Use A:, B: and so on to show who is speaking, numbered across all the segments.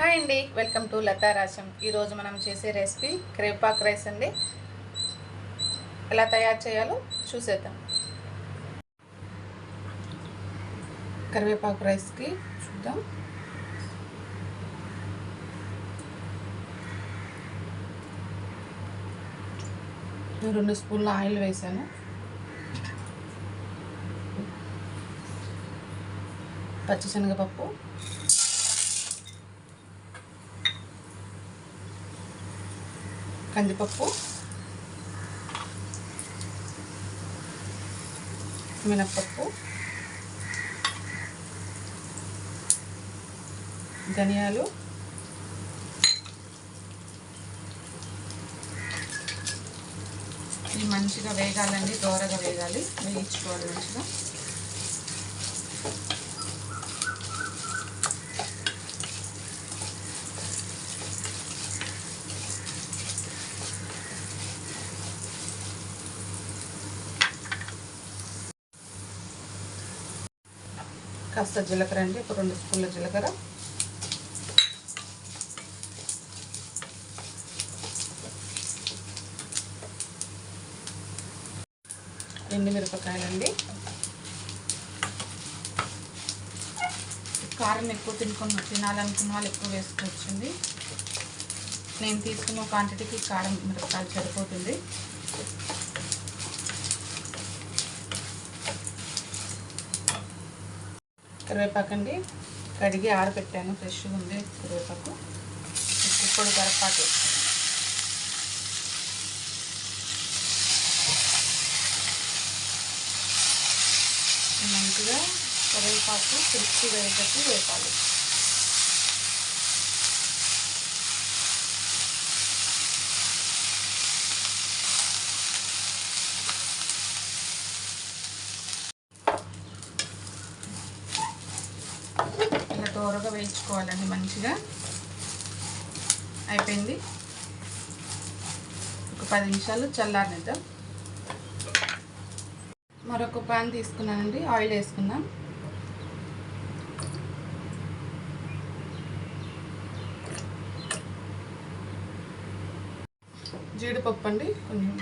A: Hi అండి. Welcome to Lata రాసం ఈరోజు మనం చేసే రెసిపీ క్రేపాక్ రైస్ అండి. ఎలా తయారు చేయాలో చూసేద్దాం. కరివేపాకు రైస్కి చూద్దాం. రెండు స్పూన్ల ఆయిల్ వేసాను. పచ్చిశనగపప్పు. కందిపప్పు మినప్పప్పు ధనియాలు ఇది మంచిగా వేగాలండి దోరగా వేగాలి వేయించుకోవాలి మంచిగా. కాస్త జీలకర్ర అండి ఒక రెండు స్పూన్ల జీలకర్ర. ఎండుమిరపకాయలండి. కారం ఎక్కువ తినుకుని తినాలనుకున్న వాళ్ళు ఎక్కువ వేసుకోవచ్చండి. నేను తీసుకున్న క్వాంటిటీకి కారం మిరపకాయలు సరిపోతుంది. కరివేపాకు అండి కడిగి ఆరబెట్టాను. ఫ్రెష్గా ఉంది కరివేపాకు. ఇప్పుడు కరపాకు వేస్తాను మంచిగా కరివేపాకు తిరిగి వేసేటట్టు వేపాలి. దూరగా వేయించుకోవాలండి మంచిగా. అయిపోయింది. ఒక పది నిమిషాలు చల్లారనిద్దాం. మరొక పాన్ తీసుకున్నానండి ఆయిల్ వేసుకుందాం. జీడిపప్పు అండి కొంచెం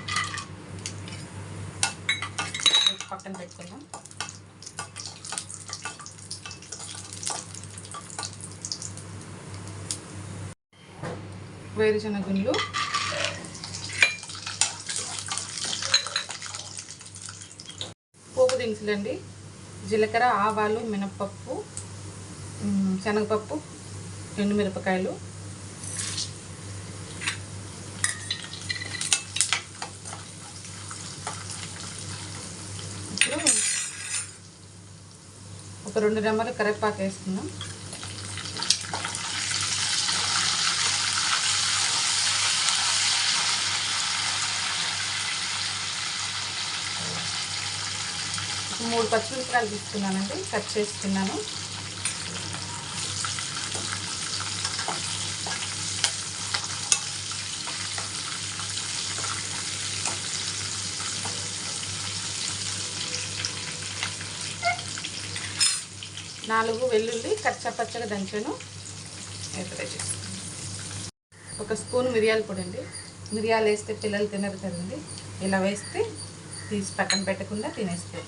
A: పక్కన పెట్టుకుందాం. వేరుశనగ గుండ్లు పోపు దినుసులండి. జీలకర్ర ఆవాలు మినపప్పు శనగపప్పు ఎండుమిరపకాయలు ఇప్పుడు ఒక రెండు రెమ్మలు కరివేపాకు వేసుకున్నాం మూడు పచ్చిమిరపకాయలు తీసుకున్నానండి. కట్ చేసుకున్నాను నాలుగు వెల్లుల్లి కచ్చపచ్చగా దంచాను. ఫ్రై చేస్తాను ఒక స్పూన్ మిరియాల పొడి అండి. మిరియాలు వేస్తే పిల్లలు తినరు కదండి. ఇలా వేస్తే తీసి పక్కన పెట్టకుండా తినేస్తాయి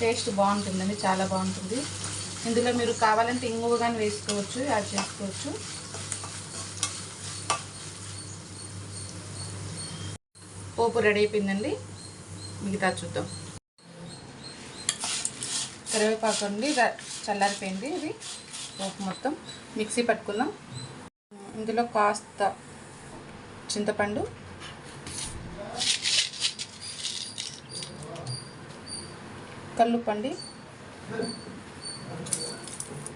A: టేస్ట్ బాగుంటుందండి చాలా బాగుంటుంది. ఇందులో మీరు కావాలంటే ఇంగువ కానీ వేసుకోవచ్చు యాడ్ చేసుకోవచ్చు. పోపు రెడీ అయిపోయిందండి. మిగతా చూద్దాం. కరివేపాకు అండి చల్లారిపోయింది ఇది. పోపు మొత్తం మిక్సీ పట్టుకుందాం ఇందులో కాస్త చింతపండు కల్లుప్పండి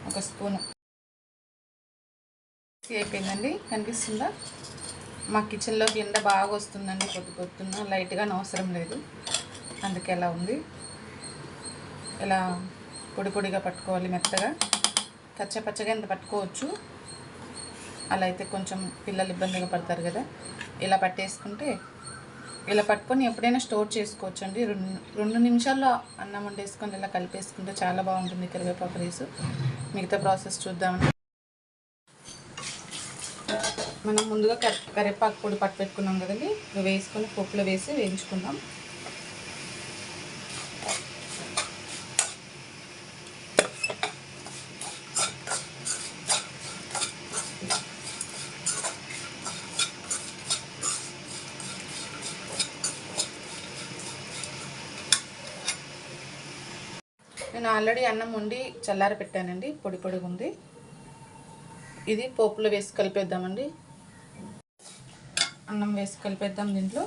A: ఒక స్పూను అయిపోయిందండి. కనిపిస్తుందా? మా కిచెన్లోకి ఎండ బాగా వస్తుందండి పొద్దు పొద్దున్న. లైట్గా అవసరం లేదు. అందుకే ఎలా ఉంది. ఇలా పొడి పొడిగా పట్టుకోవాలి మెత్తగా. కచ్చపచ్చగా ఇంత పట్టుకోవచ్చు? అలా అయితే కొంచెం పిల్లలు ఇబ్బందిగా పడతారు కదా. ఇలా పట్టేసుకుంటే ఇలా పట్టుకొని ఎప్పుడైనా స్టోర్ చేసుకోవచ్చండి. రెండు రెండు నిమిషాల్లో అన్నం వండేసుకొని ఇలా కలిపేసుకుంటే చాలా బాగుంటుంది కరివేపాకు రైస్. మిగతా ప్రాసెస్ చూద్దామండి. మనం ముందుగా కరివేపాకు పొడి పట్టు పెట్టుకున్నాం కదండి వేసుకొని పప్పులో వేసి వేయించుకుందాం. ఆల్రెడీ అన్నం వండి చల్లార పెట్టానండి. పొడి పొడిగా ఉంది. ఇది పోపులో వేసి కలిపేద్దామండి. అన్నం వేసి కలిపేద్దాం దీంట్లో.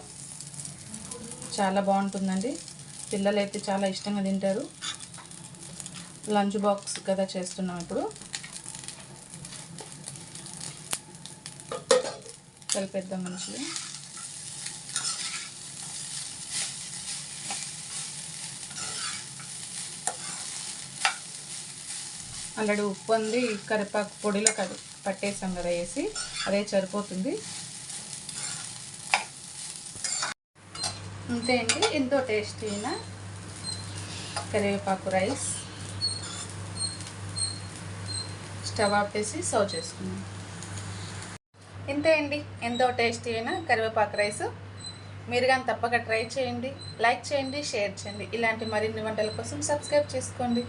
A: చాలా బాగుంటుందండి. పిల్లలు అయితే చాలా ఇష్టంగా తింటారు. లంచ్ బాక్స్ కదా చేస్తున్నాం ఇప్పుడు. కలిపేద్దాం మనుషులు ఆల్రెడీ ఉప్పు ఉంది కరివేపాకు పొడిలో కది పట్టేసాం కదా వేసి అదే సరిపోతుంది. అంతే అండి ఎంతో టేస్టీ అయిన కరివేపాకు రైస్. స్టవ్ ఆపేసి సర్వ్ చేసుకున్నాం ఇంతే అండి ఎంతో టేస్టీ అయిన కరివేపాకు రైస్. మీరు కానీ తప్పక ట్రై చేయండి లైక్ చేయండి షేర్ చేయండి. ఇలాంటి మరిన్ని వంటల కోసం సబ్స్క్రైబ్ చేసుకోండి.